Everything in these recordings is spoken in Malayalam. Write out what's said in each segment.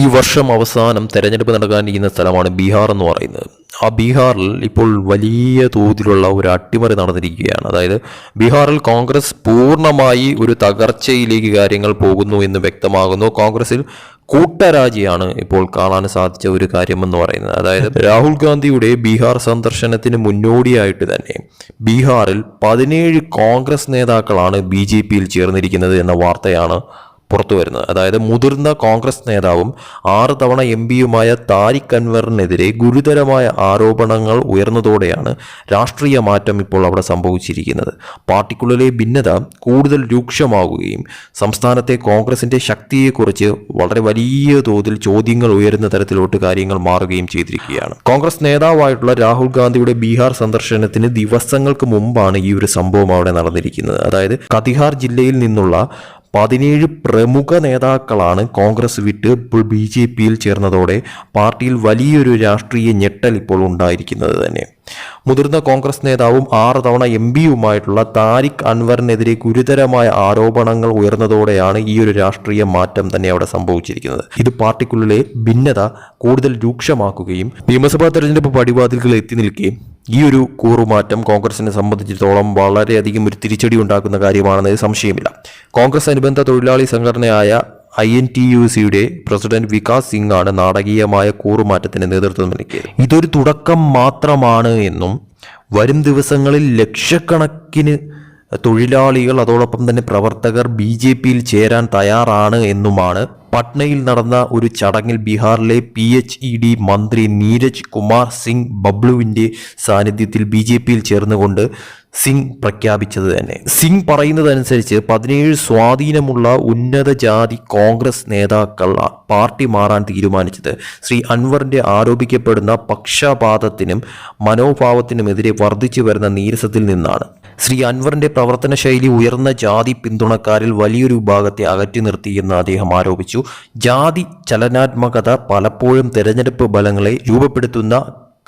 ഈ വർഷം അവസാനം തെരഞ്ഞെടുപ്പ് നടക്കാനിരിക്കുന്ന സ്ഥലമാണ് ബീഹാർ എന്ന് പറയുന്നത്. ആ ബീഹാറിൽ ഇപ്പോൾ വലിയ തോതിലുള്ള ഒരു അട്ടിമറി നടന്നിരിക്കുകയാണ്. അതായത് ബീഹാറിൽ കോൺഗ്രസ് പൂർണമായി ഒരു തകർച്ചയിലേക്ക് കാര്യങ്ങൾ പോകുന്നു എന്ന് വ്യക്തമാകുന്നു. കോൺഗ്രസിൽ കൂട്ടരാജിയാണ് ഇപ്പോൾ കാണാൻ സാധിച്ച ഒരു കാര്യമെന്ന് പറയുന്നത്. അതായത് രാഹുൽ ഗാന്ധിയുടെ ബീഹാർ സന്ദർശനത്തിന് മുന്നോടിയായിട്ട് തന്നെ ബീഹാറിൽ പതിനേഴ് കോൺഗ്രസ് നേതാക്കളാണ് ബി ജെ പിയിൽ ചേർന്നിരിക്കുന്നത് എന്ന വാർത്തയാണ് പുറത്തു വരുന്നത്. അതായത് മുതിർന്ന കോൺഗ്രസ് നേതാവും ആറ് തവണ എം പിയുമായ താരിഖ് അൻവറിനെതിരെ ഗുരുതരമായ ആരോപണങ്ങൾ ഉയർന്നതോടെയാണ് രാഷ്ട്രീയ മാറ്റം ഇപ്പോൾ അവിടെ സംഭവിച്ചിരിക്കുന്നത്. പാർട്ടിക്കുള്ളിലെ ഭിന്നത കൂടുതൽ രൂക്ഷമാകുകയും സംസ്ഥാനത്തെ കോൺഗ്രസിന്റെ ശക്തിയെക്കുറിച്ച് വളരെ വലിയ തോതിൽ ചോദ്യങ്ങൾ ഉയരുന്ന തരത്തിലോട്ട് കാര്യങ്ങൾ മാറുകയും ചെയ്തിരിക്കുകയാണ്. കോൺഗ്രസ് നേതാവായിട്ടുള്ള രാഹുൽ ഗാന്ധിയുടെ ബീഹാർ സന്ദർശനത്തിന് ദിവസങ്ങൾക്ക് മുമ്പാണ് ഈ ഒരു സംഭവം അവിടെ നടന്നിരിക്കുന്നത്. അതായത് കതിഹാർ ജില്ലയിൽ നിന്നുള്ള പതിനേഴ് പ്രമുഖ നേതാക്കളാണ് കോൺഗ്രസ് വിട്ട് ഇപ്പോൾ ബി ജെ പിയിൽ ചേർന്നതോടെ പാർട്ടിയിൽ വലിയൊരു രാഷ്ട്രീയ ഞെട്ടൽ ഇപ്പോൾ ഉണ്ടായിരിക്കുന്നത് തന്നെ. മുതിർന്ന കോൺഗ്രസ് നേതാവും ആറ് തവണ എം പിയുമായിട്ടുള്ള താരിഖ് അൻവറിനെതിരെ ഗുരുതരമായ ആരോപണങ്ങൾ ഉയർന്നതോടെയാണ് ഈ ഒരു രാഷ്ട്രീയ മാറ്റം തന്നെ അവിടെ സംഭവിച്ചിരിക്കുന്നത്. ഇത് പാർട്ടിക്കുള്ളിലെ ഭിന്നത കൂടുതൽ രൂക്ഷമാക്കുകയും നിയമസഭാ തെരഞ്ഞെടുപ്പ് പടിവാതിലുകൾ എത്തി നിൽക്കുകയും ഈ ഒരു കൂറുമാറ്റം കോൺഗ്രസിനെ സംബന്ധിച്ചിടത്തോളം വളരെയധികം ഒരു തിരിച്ചടി ഉണ്ടാക്കുന്ന കാര്യമാണെന്നത് സംശയമില്ല. കോൺഗ്രസ് അനുബന്ധ തൊഴിലാളി സംഘടനയായ ഐ എൻ ടി യു സിയുടെ പ്രസിഡന്റ് വികാസ് സിംഗ് ആണ് നാടകീയമായ കൂറുമാറ്റത്തിന് നേതൃത്വം നൽകിയത്. ഇതൊരു തുടക്കം മാത്രമാണ് എന്നും വരും ദിവസങ്ങളിൽ ലക്ഷക്കണക്കിന് തൊഴിലാളികൾ അതോടൊപ്പം തന്നെ പ്രവർത്തകർ ബി ജെ പിയിൽ ചേരാൻ തയ്യാറാണ് എന്നുമാണ് പട്നയിൽ നടന്ന ഒരു ചടങ്ങിൽ ബീഹാറിലെ പി എച്ച് ഇ ഡി മന്ത്രി നീരജ് കുമാർ സിംഗ് ബബ്ലുവിന്റെ സാന്നിധ്യത്തിൽ ബി ജെ പിയിൽ ചേർന്നുകൊണ്ട് സിംഗ് പ്രഖ്യാപിച്ചത് തന്നെ. സിംഗ് പറയുന്നതനുസരിച്ച് പതിനേഴ് സ്വാധീനമുള്ള ഉന്നത ജാതി കോൺഗ്രസ് നേതാക്കൾ പാർട്ടി മാറാൻ തീരുമാനിച്ചത്. ശ്രീ അൻവറിന്റെ ആരോപിക്കപ്പെടുന്ന പക്ഷപാതത്തിനും മനോഭാവത്തിനുമെതിരെ വർദ്ധിച്ചു വരുന്ന നീരസത്തിൽ നിന്നാണ്. ശ്രീ അൻവറിന്റെ പ്രവർത്തന ശൈലി ഉയർന്ന ജാതി പിന്തുണക്കാരിൽ വലിയൊരു വിഭാഗത്തെ അകറ്റി നിർത്തിയെന്ന് അദ്ദേഹം ആരോപിച്ചു. ജാതി ചലനാത്മകത പലപ്പോഴും തെരഞ്ഞെടുപ്പ് ബലങ്ങളെ രൂപപ്പെടുത്തുന്ന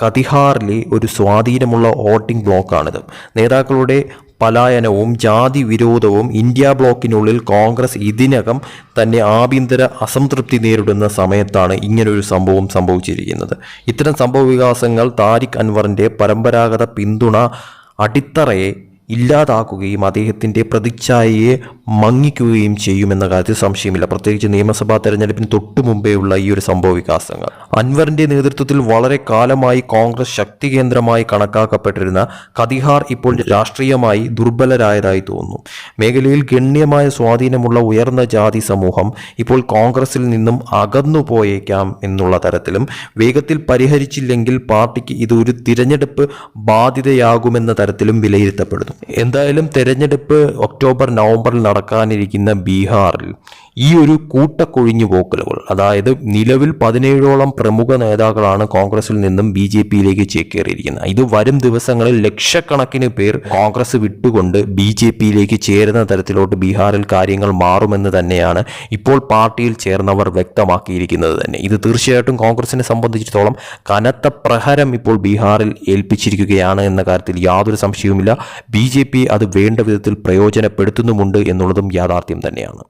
കതിഹാറിലെ ഒരു സ്വാധീനമുള്ള വോട്ടിംഗ് ബ്ലോക്കാണിത്. നേതാക്കളുടെ പലായനവും ജാതി വിരോധവും ഇന്ത്യ ബ്ലോക്കിനുള്ളിൽ കോൺഗ്രസ് ഇതിനകം തന്നെ ആഭ്യന്തര അസംതൃപ്തി നേരിടുന്ന സമയത്താണ് ഇങ്ങനൊരു സംഭവം സംഭവിച്ചിരിക്കുന്നത്. ഇത്തരം സംഭവ വികാസങ്ങൾ താരിഖ് അൻവറിന്റെ പരമ്പരാഗത പിന്തുണ അടിത്തറയെ ഇല്ലാതാക്കുകയും അദ്ദേഹത്തിന്റെ പ്രതിച്ഛായയെ മങ്ങിക്കുകയും ചെയ്യുമെന്ന കാര്യത്തിൽ സംശയമില്ല. പ്രത്യേകിച്ച് നിയമസഭാ തെരഞ്ഞെടുപ്പിന് തൊട്ടു മുമ്പേയുള്ള ഈ ഒരു സംഭവ വികാസങ്ങൾ. അൻവറിന്റെ നേതൃത്വത്തിൽ വളരെ കാലമായി കോൺഗ്രസ് ശക്തി കേന്ദ്രമായി കണക്കാക്കപ്പെട്ടിരുന്ന കതിഹാർ ഇപ്പോൾ രാഷ്ട്രീയമായി ദുർബലരായതായി തോന്നുന്നു. മേഖലയിൽ ഗണ്യമായ സ്വാധീനമുള്ള ഉയർന്ന ജാതി സമൂഹം ഇപ്പോൾ കോൺഗ്രസിൽ നിന്നും അകന്നുപോയേക്കാം എന്നുള്ള തരത്തിലും വേഗത്തിൽ പരിഹരിച്ചില്ലെങ്കിൽ പാർട്ടിക്ക് ഇത് ഒരു തിരഞ്ഞെടുപ്പ് ബാധ്യതയാകുമെന്ന തരത്തിലും വിലയിരുത്തപ്പെടുന്നു. എന്തായാലും തെരഞ്ഞെടുപ്പ് ഒക്ടോബർ നവംബറിൽ നടക്കാനിരിക്കുന്ന ബീഹാറിൽ ഈ ഒരു കൂട്ടക്കൊഴിഞ്ഞു പോക്കലുകൾ അതായത് നിലവിൽ പതിനേഴോളം പ്രമുഖ നേതാക്കളാണ് കോൺഗ്രസിൽ നിന്നും ബി ജെ പിയിലേക്ക് ചേക്കേറിയിരിക്കുന്നത്. ഇത് വരും ദിവസങ്ങളിൽ ലക്ഷക്കണക്കിന് പേർ കോൺഗ്രസ് വിട്ടുകൊണ്ട് ബി ജെ പിയിലേക്ക് ചേരുന്ന തരത്തിലോട്ട് ബീഹാറിൽ കാര്യങ്ങൾ മാറുമെന്ന് തന്നെയാണ് ഇപ്പോൾ പാർട്ടിയിൽ ചേർന്നവർ വ്യക്തമാക്കിയിരിക്കുന്നത് തന്നെ. ഇത് തീർച്ചയായിട്ടും കോൺഗ്രസിനെ സംബന്ധിച്ചിടത്തോളം കനത്ത പ്രഹരം ഇപ്പോൾ ബീഹാറിൽ ഏൽപ്പിച്ചിരിക്കുകയാണ് എന്ന കാര്യത്തിൽ യാതൊരു സംശയവുമില്ല. ബി ജെ പി അത് വേണ്ട വിധത്തിൽ പ്രയോജനപ്പെടുത്തുന്നുമുണ്ട് എന്നുള്ളതും യാഥാർത്ഥ്യം തന്നെയാണ്.